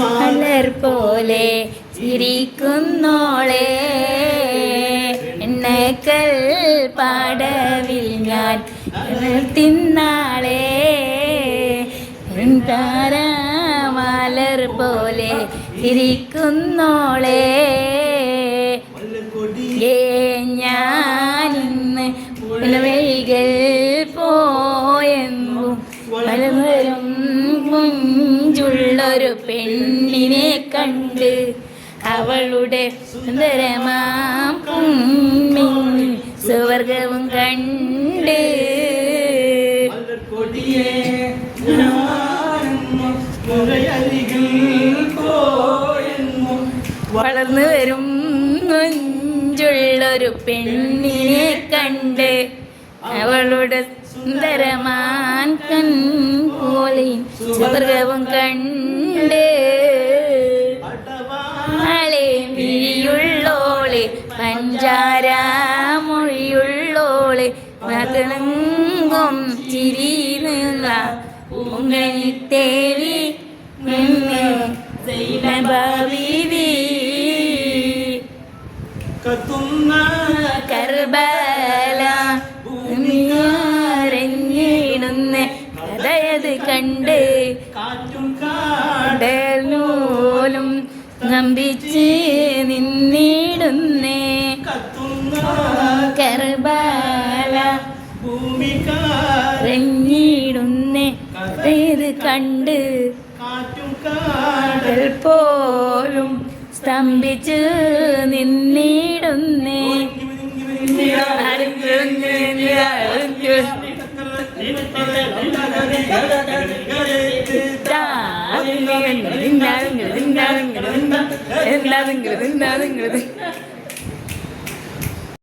മലർ പോലെ ചിരിക്കുന്നോളെ. എണ്ണക്കൽ പാടവിൽ ഞാൻ തിന്നാളെ മലർ പോലെ ചിരിക്കുന്നോളെ. ഏ ഞാനിന്ന് വഴികൾ കുഞ്ചുള്ളൊരു പെണ്ണിനെ കണ്ട് അവളുടെ സുന്ദരമാം പുണ്മിൻ സുവർഗവും കണ്ട്. വളർന്നു വരും നെഞ്ചുള്ളൊരു പെണ്ണിനെ കണ്ട് അവളുടെ സുന്ദരമാൻ കൺ പോലെയും സ്വർഗവും കണ്ട്. പഞ്ചാരാമൊഴിയുള്ളോളെ മകളെങ്കും ചിരി പൊങ്ങനിത്തേവി ബീവി കത്തുന്ന കർബല അറിഞ്ഞിടുന്ന കഥയത് കണ്ട് കാറ്റും കാടലും നമ്പിച്ച് നിന്നിടുന്നേ. കർബല ഭൂമിക അറിഞ്ഞിടുന്നേ ഇത് കണ്ട് കാറ്റും കാടൽ പോലും സ്തംഭിച്ച് നിന്നിടുന്നേ.